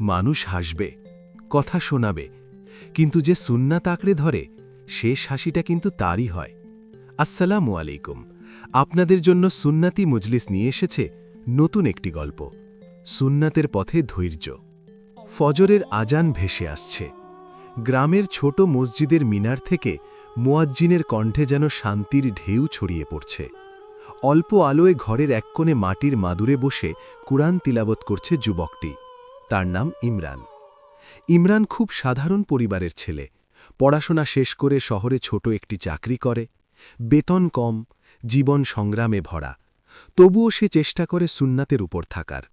মানুষ হাসবে, কথা শোনাবে, কিন্তু যে সুন্নাত আঁকড়ে ধরে, শেষ হাসিটা কিন্তু তারই হয়। আসসালামু আলাইকুম। আপনাদের জন্য সুন্নাতি মজলিস নিয়ে এসেছে নতুন একটি গল্প, সুন্নাতের পথে ধৈর্য। ফজরের আজান ভেসে আসছে। গ্রামের ছোট মসজিদের মিনার থেকে মুয়াজ্জিনের কণ্ঠে যেন শান্তির ঢেউ ছড়িয়ে পড়ছে। অল্প আলোয় ঘরের এক কোণে মাটির মাদুরে বসে কুরআন তিলাবত করছে যুবকটি। তার নাম ইমরান। ইমরান খুব সাধারণ পরিবারের ছেলে। পড়াশোনা শেষ করে শহরে ছোট একটি চাকরি করে। বেতন কম, জীবন সংগ্রামে ভরা। তবুও সে চেষ্টা করে সুন্নাতের উপর থাকার।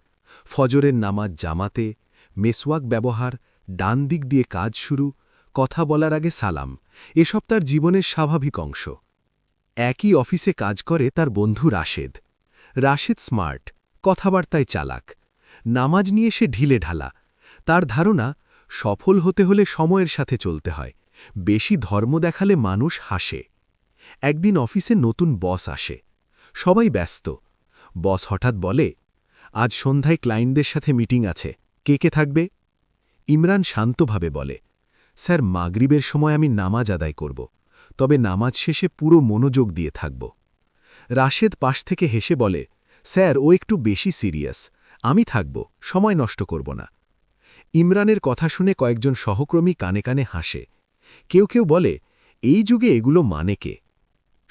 ফজরের নামাজ জামাতে, মেসওয়াক ব্যবহার, ডান দিক দিয়ে কাজ শুরু, কথা বলার আগে সালাম, এসব তার জীবনের স্বাভাবিক অংশ। একই অফিসে কাজ করে তার বন্ধু রাশেদ। রাশেদ স্মার্ট, কথাবার্তায় চালাক নামাজ নিয়ে সে ঢিলে ঢালা। তার ধারণা, সফল হতে হলে সময়ের সাথে চলতে হয়, বেশি ধর্ম দেখালে মানুষ হাসে। একদিন অফিসে নতুন বস আসে। সবাই ব্যস্ত। বস হঠাৎ বলে, আজ সন্ধ্যায় ক্লায়েন্টদের সাথে মিটিং আছে, কে কে থাকবে? ইমরান শান্তভাবে বলে, স্যার, মাগরিবের সময় আমি নামাজ আদায় করব, তবে নামাজ শেষে পুরো মনোযোগ দিয়ে থাকব। রাশেদ পাশ থেকে হেসে বলে, স্যার, ও একটু বেশি সিরিয়াস। আমি থাকব, সময় নষ্ট করব না। ইমরানের কথা শুনে কয়েকজন সহকর্মী কানে কানে হাসে। কেউ কেউ বলে, এই যুগে এগুলো মানে কে?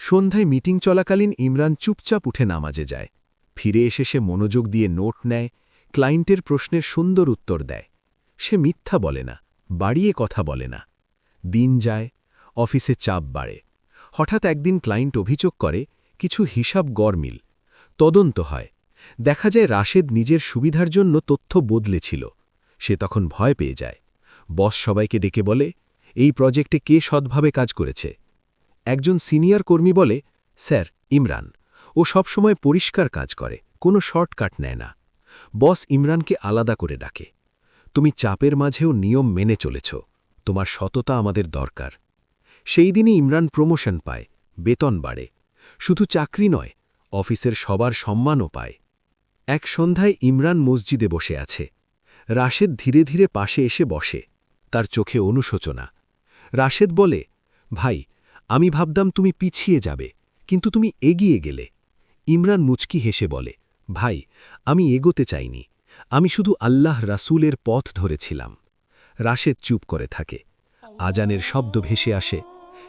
সন্ধ্যায় মিটিং চলাকালীন ইমরান চুপচাপ উঠে নামাজে যায়। ফিরে এসে সে মনোযোগ দিয়ে নোট নেয়, ক্লায়েন্টের প্রশ্নের সুন্দর উত্তর দেয়। সে মিথ্যা বলে না, বাড়িয়ে কথা বলে না। দিন যায়, অফিসে চাপ বাড়ে। হঠাৎ একদিন ক্লায়েন্ট অভিযোগ করে, কিছু হিসাব গরমিল তদন্ত হয়। দেখা যায় রাশেদ নিজের সুবিধার জন্য তথ্য বদলেছিল। সে তখন ভয় পেয়ে যায়। বস সবাইকে ডেকে বলে, এই প্রজেক্টে কে সৎভাবে কাজ করেছে? একজন সিনিয়র কর্মী বলে, স্যার, ইমরান। ও সবসময় পরিষ্কার কাজ করে, কোনো শর্টকাট নেয় না। বস ইমরানকে আলাদা করে ডাকে, তুমি চাপের মাঝেও নিয়ম মেনে চলেছ। তোমার সততা আমাদের দরকার। সেই দিনই ইমরান প্রমোশন পায়, বেতন বাড়ে। শুধু চাকরি নয়, অফিসের সবার সম্মানও পায়। এক সন্ধ্যায় ইমরান মসজিদে বসে আছে। রাশেদ ধীরে ধীরে পাশে এসে বসে, তার চোখে অনুশোচনা। রাশেদ বলে, ভাই, আমি ভাবতাম তুমি পিছিয়ে যাবে, কিন্তু তুমি এগিয়ে গেলে। ইমরান মুচকি হেসে বলে, ভাই, আমি এগোতে চাইনি, আমি শুধু আল্লাহ রাসূলের পথ ধরেছিলাম। রাশেদ চুপ করে থাকে। আজানের শব্দ ভেসে আসে,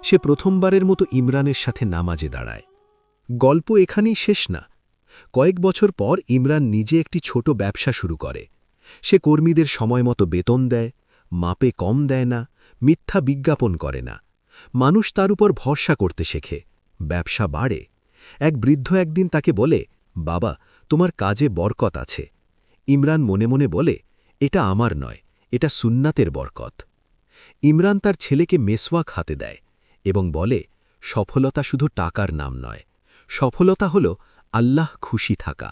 সে প্রথমবারের মতো ইমরানের সাথে নামাজে দাঁড়ায়। গল্প এখানেই শেষ না কয়েক বছর পর ইমরান নিজে একটি ছোট ব্যবসা শুরু করে। সে কর্মীদের সময়মতো বেতন দেয়, মাপে কম দেয় না, মিথ্যা বিজ্ঞাপন করে না। মানুষ তার উপর ভরসা করতে শেখে, ব্যবসা বাড়ে। এক বৃদ্ধ একদিন তাকে বলে, বাবা, তোমার কাজে বরকত আছে। ইমরান মনে মনে বলে, এটা আমার নয়, এটা সুন্নাতের বরকত। ইমরান তার ছেলেকে মেসওয়াক হাতে দেয় এবং বলে, সফলতা শুধু টাকার নাম নয়। সফলতা হল আল্লাহ খুশি থাকা।